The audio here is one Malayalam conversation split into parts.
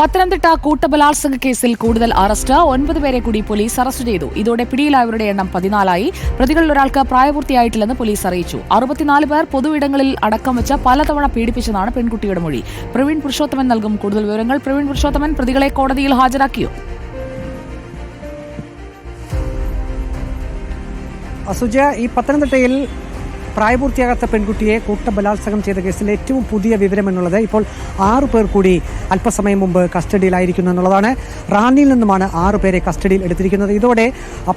പത്തനംതിട്ട കൂട്ടബലാത്സംഗ കേസിൽ കൂടുതൽ അറസ്റ്റ്. ഒൻപത് പേരെ കൂടി പോലീസ് അറസ്റ്റ് ചെയ്തു. ഇതോടെ പിടിയിലായവരുടെ എണ്ണം പതിനാലായി. പ്രതികളിൽ ഒരാൾക്ക് പ്രായപൂർത്തിയായിട്ടില്ലെന്ന് പോലീസ് അറിയിച്ചു. അറുപത്തിനാല് പേർ പൊതുയിടങ്ങളിൽ അടക്കം വെച്ച് പലതവണ പീഡിപ്പിച്ചതാണ് പെൺകുട്ടിയുടെ മൊഴി. പ്രവീൺ പുരുഷോത്തമൻ നൽകും കൂടുതൽ വിവരങ്ങൾ. പ്രവീൺ പുരുഷോത്തമൻ പ്രതികളെ കോടതിയിൽ ഹാജരാക്കിയോ? അസുജ ഈ പത്തനംതിട്ടയിൽ പ്രായപൂർത്തിയാകാത്ത പെൺകുട്ടിയെ കൂട്ടബലാത്സംഗം ചെയ്ത കേസിൽ ഏറ്റവും പുതിയ വിവരം എന്നുള്ളത് ഇപ്പോൾ ആറു പേർ കൂടി അല്പസമയം മുമ്പ് കസ്റ്റഡിയിലായിരിക്കുന്നു എന്നുള്ളതാണ്. റാന്നിയിൽ നിന്നുമാണ് ആറു പേരെ കസ്റ്റഡിയിൽ എടുത്തിരിക്കുന്നത്. ഇതോടെ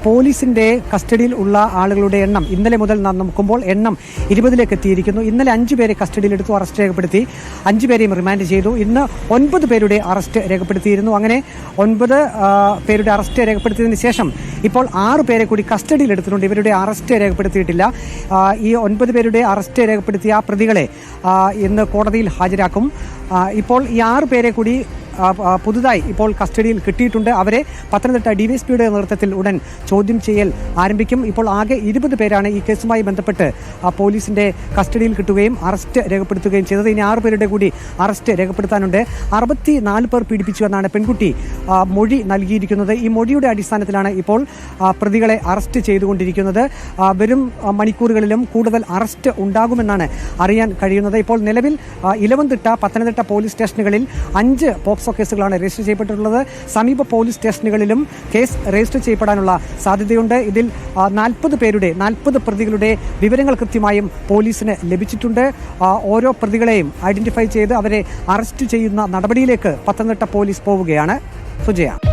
പോലീസിന്റെ കസ്റ്റഡിയിൽ ഉള്ള ആളുകളുടെ എണ്ണം ഇന്നലെ മുതൽ നാം നോക്കുമ്പോൾ എണ്ണം ഇരുപതിലേക്ക് എത്തിയിരിക്കുന്നു. ഇന്നലെ അഞ്ചു പേരെ കസ്റ്റഡിയിൽ എടുത്തു അറസ്റ്റ് രേഖപ്പെടുത്തി. അഞ്ചു പേരെയും റിമാൻഡ് ചെയ്തു. ഇന്ന് ഒൻപത് പേരുടെ അറസ്റ്റ് രേഖപ്പെടുത്തിയിരുന്നു. അങ്ങനെ ഒൻപത് പേരുടെ അറസ്റ്റ് രേഖപ്പെടുത്തിയതിന് ശേഷം ഇപ്പോൾ ആറ് പേരെ കൂടി കസ്റ്റഡിയിൽ എടുത്തിട്ടുണ്ട്. ഇവരുടെ അറസ്റ്റ് രേഖപ്പെടുത്തിയിട്ടില്ല. ഈ ഒൻപത് പേരുടെ അറസ്റ്റ് രേഖപ്പെടുത്തിയ പ്രതികളെ ഇന്ന് കോടതിയിൽ ഹാജരാക്കും. ഇപ്പോൾ ഈ ആറ് പേരെ കൂടി പുതുതായി ഇപ്പോൾ കസ്റ്റഡിയിൽ കിട്ടിയിട്ടുണ്ട്. അവരെ പത്തനംതിട്ട ഡിവൈഎസ്പിയുടെ നേതൃത്വത്തിൽ ഉടൻ ചോദ്യം ചെയ്യൽ ആരംഭിക്കും. ഇപ്പോൾ ആകെ ഇരുപത് പേരാണ് ഈ കേസുമായി ബന്ധപ്പെട്ട് പോലീസിന്റെ കസ്റ്റഡിയിൽ കിട്ടുകയും അറസ്റ്റ് രേഖപ്പെടുത്തുകയും ചെയ്തത്. ഇനി ആറ് പേരുടെ കൂടി അറസ്റ്റ് രേഖപ്പെടുത്താനുണ്ട്. അറുപത്തി നാല് പേർ പീഡിപ്പിച്ചു എന്നാണ് പെൺകുട്ടി മൊഴി നൽകിയിരിക്കുന്നത്. ഈ മൊഴിയുടെ അടിസ്ഥാനത്തിലാണ് ഇപ്പോൾ പ്രതികളെ അറസ്റ്റ് ചെയ്തുകൊണ്ടിരിക്കുന്നത്. വരും മണിക്കൂറുകളിലും കൂടുതൽ അറസ്റ്റ് ഉണ്ടാകുമെന്നാണ് അറിയാൻ കഴിയുന്നത്. ഇപ്പോൾ നിലവിൽ ഇലവന്തിട്ട പത്തനംതിട്ട പോലീസ് സ്റ്റേഷനുകളിൽ അഞ്ച് പോക്സോ കേസുകളാണ് രജിസ്റ്റർ ചെയ്യപ്പെട്ടിട്ടുള്ളത്. സമീപ പോലീസ് സ്റ്റേഷനുകളിലും കേസ് രജിസ്റ്റർ ചെയ്യപ്പെടാനുള്ള സാധ്യതയുണ്ട്. ഇതിൽ നാൽപ്പത് പേരുടെ നാൽപ്പത് പ്രതികളുടെ വിവരങ്ങൾ കൃത്യമായും പോലീസിന് ലഭിച്ചിട്ടുണ്ട്. ഓരോ പ്രതികളെയും ഐഡന്റിഫൈ ചെയ്ത് അവരെ അറസ്റ്റ് ചെയ്യുന്ന നടപടിയിലേക്ക് പത്തനംതിട്ട പോലീസ് പോവുകയാണ്. സുജയ.